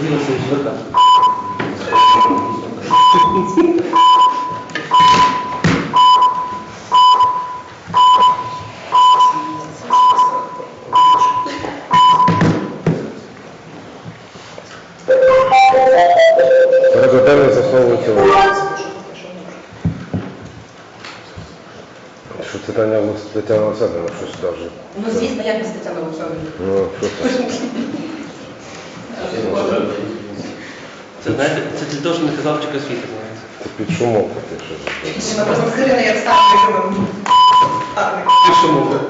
Сергій Васильович, ви. Порядок денний засновується. Що це Таня Тетяна Олександрівна, щось даже. Ну, звісно, як без Тетяни Олександрівни? Ну, що це? Це знаєте, це для того, що не казав вчик освіти, знаєте. Це під шумок щось. Ми просто з Іриною як що мови?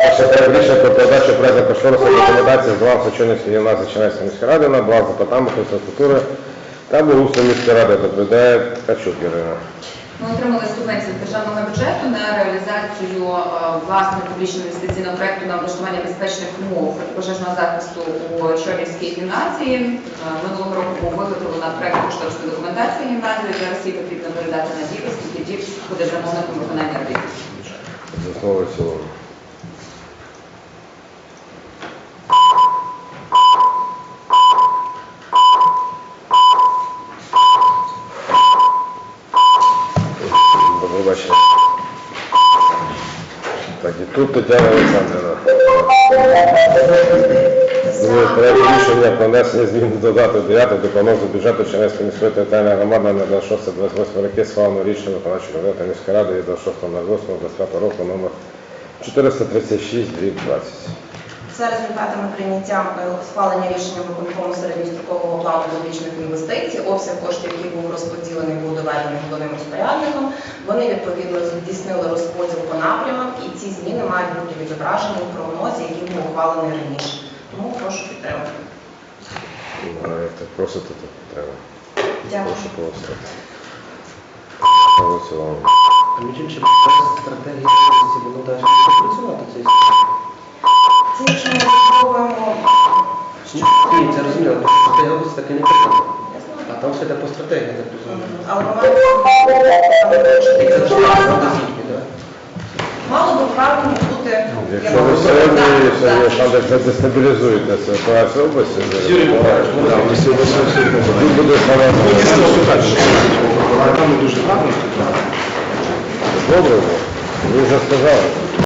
Перше рішення про передачу проекту кошторисної документації з балансу Чорницької гімназії Чернецької міської ради на інфраструктури та благоустрою міської ради доповідає Качук Ірина. Ми отримали субвенцію державного бюджету на реалізацію е, власне публічного інвестиційного проєкту на облаштування безпечних умов пожежного захисту у Чорнівській гімназії. Е, Минулого року був виготовлена проект кошторисної документації гімназії. Зараз її потрібно передати на ДІП, оскільки ДІП буде замовником виконання робіт. Вечора. Так, і тут Тетяна Олександрівна. Проект рішення про внесення змін до додатку 9 до прогнозу бюджету Чернецької міської територіальної громади на 26-28 роки схвалено рішення виконавчого комітету міської ради від 26.08.25 року номер 436 20. За результатами прийняття е, схвалення рішення виконкому середньострокового плану публічних інвестицій, обсяг коштів, який був розподілений, був доведений головним розпорядником. Вони відповідно здійснили розподіл по напрямах, і ці зміни мають бути відображені у прогнозі, який був ухвалений раніше. Тому прошу підтримати. Просите, то треба. Дякую. Прошу голосувати. Голосуємо. А між іншим, стратегія Бо стратегія області таки не прийняла. А там все йде по стратегії, так розумію. але ми маємо там вирішити І це ж результати. буде звітні, так? Мало би правильно бути. Якщо ви сьогодні Олександр, це дестабілізуєте ситуацію в області, тут буде Там дуже гарно. добре, ви вже сказали.